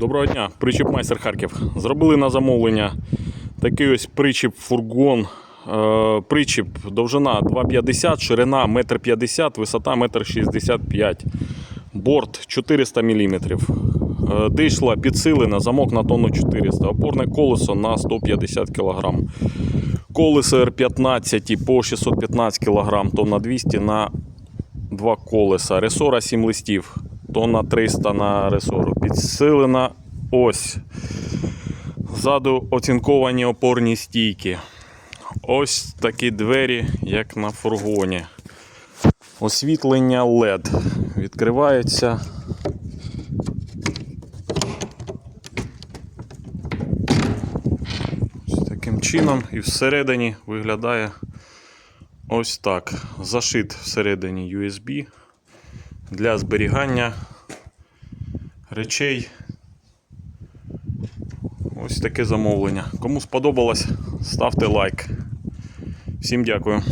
Доброго дня, причіп майстер Харків. Зробили на замовлення такий ось причіп фургон. Е, Причіп довжина 2,50, ширина 1,50 м, висота 1,65 м. Борт 400 мм. Дишла підсилена, замок на тонну 400 Опорне колесо на 150 кг. Колесо R15 по 615 кг, тонна 200 на два колеса. Ресора 7 листів, тонна 300 на ресору. Підсилена ось. Ззаду оцінковані опорні стійки. Ось такі двері, як на фургоні. Освітлення LED. Відкривається. Ось таким чином і всередині виглядає ось так. Зашит всередині USB для зберігання речей. Ось таке замовлення. Кому сподобалось, ставте лайк. Всім дякую.